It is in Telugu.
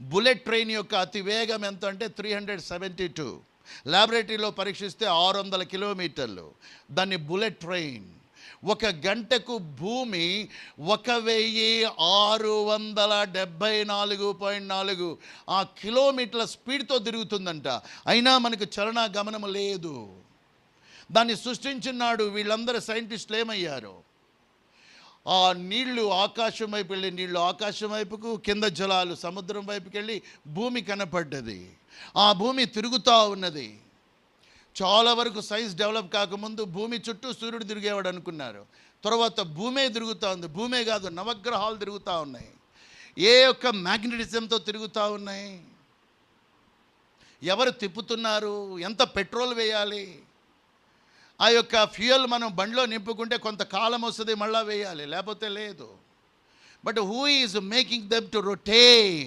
బుల్లెట్ ట్రైన్ యొక్క అతి వేగం ఎంత అంటే త్రీ హండ్రెడ్ సెవెంటీ టూ. ల్యాబొరేటరీలో పరీక్షిస్తే ఆరు వందల కిలోమీటర్లు. దాన్ని బుల్లెట్ ట్రైన్. ఒక గంటకు భూమి ఒక వెయ్యి ఆరు వందల డెబ్భై నాలుగు పాయింట్ నాలుగు. ఆ కిలోమీటర్ల స్పీడ్తో తిరుగుతుందంట. అయినా మనకు చలన గమనము లేదు. దాన్ని సృష్టించినాడు వీళ్ళందరూ సైంటిస్టులు ఏమయ్యారు? ఆ నీళ్ళు ఆకాశం వైపు వెళ్ళి నీళ్ళు ఆకాశం వైపుకు కింద జలాలు సముద్రం వైపుకి వెళ్ళి భూమి కనపడ్డది. ఆ భూమి తిరుగుతూ ఉన్నది. చాలా వరకు సైన్స్ డెవలప్ కాకముందు భూమి చుట్టూ సూర్యుడు తిరిగేవాడు అనుకున్నారు. తర్వాత భూమే తిరుగుతూ ఉంది. భూమే కాదు నవగ్రహాలు తిరుగుతూ ఉన్నాయి. ఏ యొక్క మ్యాగ్నెటిజంతో తిరుగుతూ ఉన్నాయి? ఎవరు తిప్పుతున్నారు? ఎంత పెట్రోల్ వేయాలి? ఆ యొక్క ఫ్యూయల్ మనం బండిలో నింపుకుంటే కొంతకాలం వస్తుంది మళ్ళీ వేయాలి. లేకపోతే లేదు. But who is making them to rotate